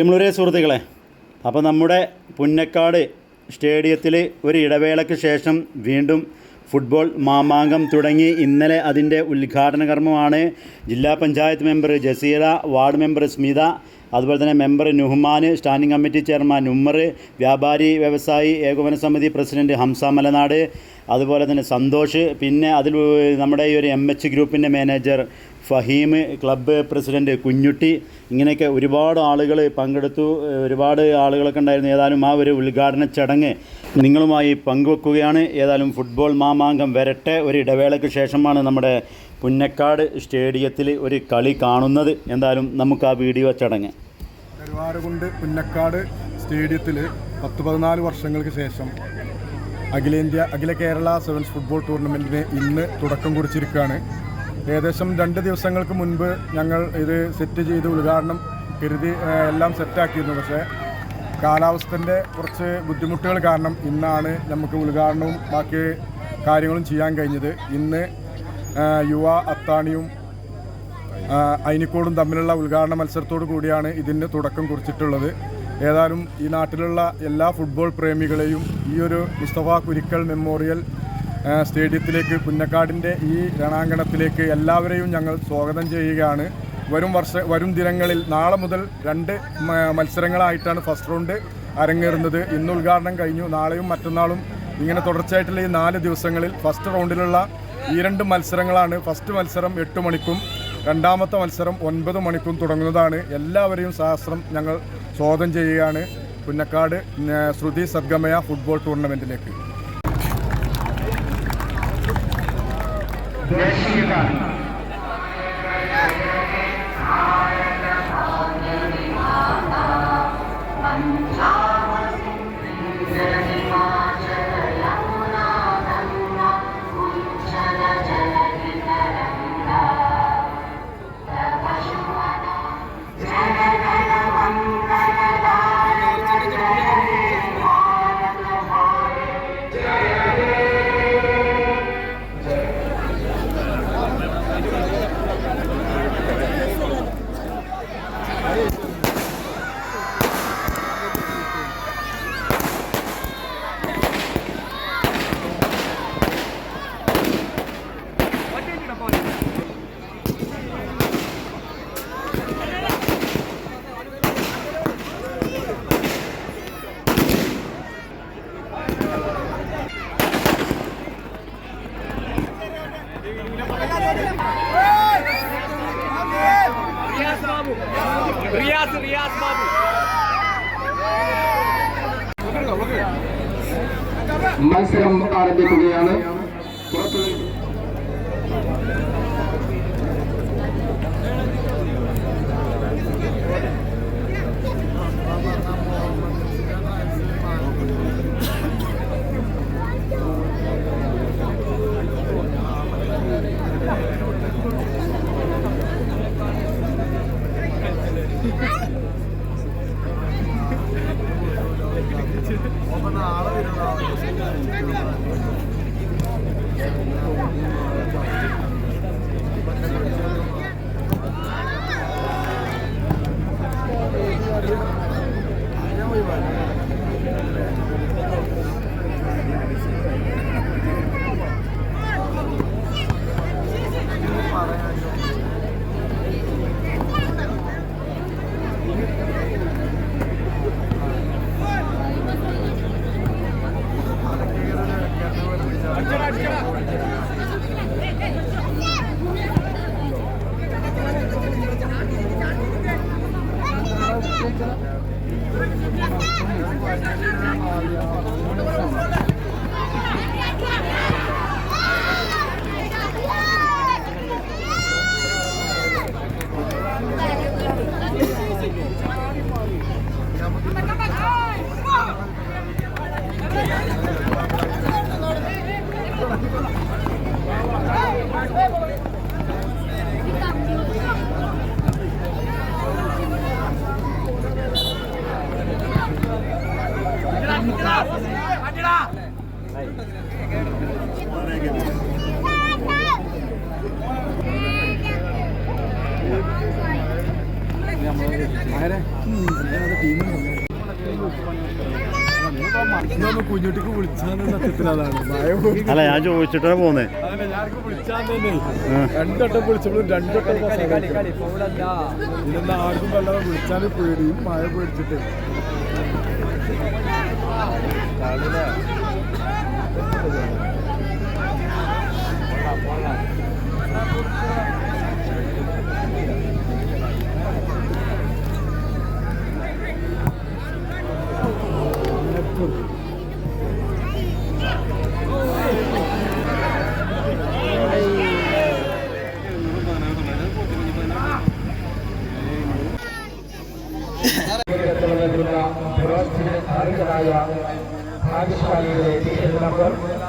M സുഹൃത്തുക്കളെ അപ്പോൾ നമ്മുടെ പുന്നക്കാട് സ്റ്റേഡിയത്തിൽ ഒരു ഇടവേളയ്ക്ക് ശേഷം വീണ്ടും ഫുട്ബോൾ മാമാങ്കം തുടങ്ങി. ഇന്നലെ അതിന്റെ ഉദ്ഘാടന കർമ്മമാണ് ജില്ലാ panchayat member Jaseera ward member Smitha അതുപോലെ തന്നെ member Nuhman standing committee chairman Ummer വ്യാപാരി വ്യവസായി ഏകോപന സമിതി പ്രസിഡന്റ് ഹംസ മലനാട് അതുപോലെ തന്നെ സന്തോഷ് പിന്നെ അതിൽ നമ്മുടെ ഈ ഒരു എം എച്ച് ഗ്രൂപ്പിന്റെ manager Faheem club president Kunjutty ഇങ്ങനെയൊക്കെ ഒരുപാട് ആളുകൾ പങ്കെടുത്തു. ഒരുപാട് ആളുകളൊക്കെ ഉണ്ടായിരുന്നു. ഏതായാലും ആ ഒരു ഉദ്ഘാടന ചടങ്ങ് നിങ്ങളുമായി പങ്കുവെക്കുകയാണ്. ഏതായാലും ഫുട്ബോൾ മാമാങ്കം വരട്ടെ. ഒരു ഇടവേളയ്ക്ക് ശേഷമാണ് നമ്മുടെ പുന്നക്കാട് സ്റ്റേഡിയത്തിൽ ഒരു കളി കാണുന്നത്. എന്തായാലും നമുക്ക് ആ വീഡിയോ ചടങ്ങ്. കരുവാരകുണ്ട് പുന്നക്കാട് സ്റ്റേഡിയത്തിൽ പത്ത് പതിനാല് വർഷങ്ങൾക്ക് ശേഷം അഖിലേന്ത്യ അഖില കേരള സെവൻസ് ഫുട്ബോൾ ടൂർണമെന്റിന് ഇന്ന് തുടക്കം കുറിച്ചിരിക്കുകയാണ്. ഏകദേശം രണ്ട് ദിവസങ്ങൾക്ക് മുൻപ് ഞങ്ങൾ ഇത് സെറ്റ് ചെയ്ത് ഉദ്ഘാടനം കരുതി എല്ലാം സെറ്റാക്കിയിരുന്നു പക്ഷേ കാലാവസ്ഥന്റെ കുറച്ച് ബുദ്ധിമുട്ടുകൾ കാരണം ഇന്നാണ് നമുക്ക് ഉദ്ഘാടനവും ബാക്കി കാര്യങ്ങളും ചെയ്യാൻ കഴിഞ്ഞത്. ഇന്ന് യുവ അത്താണിയും അയിനിക്കോടും തമ്മിലുള്ള ഉദ്ഘാടന മത്സരത്തോടു കൂടിയാണ് ഇതിന് തുടക്കം കുറിച്ചിട്ടുള്ളത്. ഏതായാലും ഈ നാട്ടിലുള്ള എല്ലാ ഫുട്ബോൾ പ്രേമികളെയും ഈ ഒരു മുസ്തഫ കുരിക്കൽ മെമ്മോറിയൽ സ്റ്റേഡിയത്തിലേക്ക് പുന്നക്കാടിന്റെ ഈ രണാങ്കണത്തിലേക്ക് എല്ലാവരെയും ഞങ്ങൾ സ്വാഗതം ചെയ്യുകയാണ്. വരും വർഷ വരും ദിനങ്ങളിൽ നാളെ മുതൽ രണ്ട് മത്സരങ്ങളായിട്ടാണ് ഫസ്റ്റ് റൗണ്ട് അരങ്ങേറുന്നത്. ഇന്ന് ഉദ്ഘാടനം കഴിഞ്ഞു. നാളെയും മറ്റന്നാളും ഇങ്ങനെ തുടർച്ചയായിട്ടുള്ള ഈ നാല് ദിവസങ്ങളിൽ ഫസ്റ്റ് റൗണ്ടിലുള്ള ഈ രണ്ട് മത്സരങ്ങളാണ്. ഫസ്റ്റ് മത്സരം എട്ട് മണിക്കും രണ്ടാമത്തെ മത്സരം ഒൻപത് മണിക്കും തുടങ്ങുന്നതാണ്. എല്ലാവരെയും സഹസ്രം ഞങ്ങൾ സ്വാഗതം ചെയ്യുകയാണ്. പുന്നക്കാട് ശ്രുതി സദ്ഗമയ ഫുട്ബോൾ ടൂർണമെന്റിലേക്ക് ദേശീയഗാനം റിയാസ് റിയാസ് ബാബു മത്സരം ആരംഭിക്കുകയാണ്. പുറത്തു Hi. ¡Marcha, marcha! കുഞ്ഞുട്ടിക്ക് വിളിച്ചാന്ന് സത്യത്തിൽ അതാണ്. അല്ല ഞാൻ ചോദിച്ചിട്ടാണ് പോന്നേ. വിളിച്ചാൽ രണ്ടോട്ടം വിളിച്ചപ്പോഴും രണ്ടോട്ടം ഇതെന്താ ആർക്കും വല്ലാതെ വിളിച്ചാലും പേടിയും മഴ പേടിച്ചിട്ട്. का कराया भाग्यशाली व्यक्ति के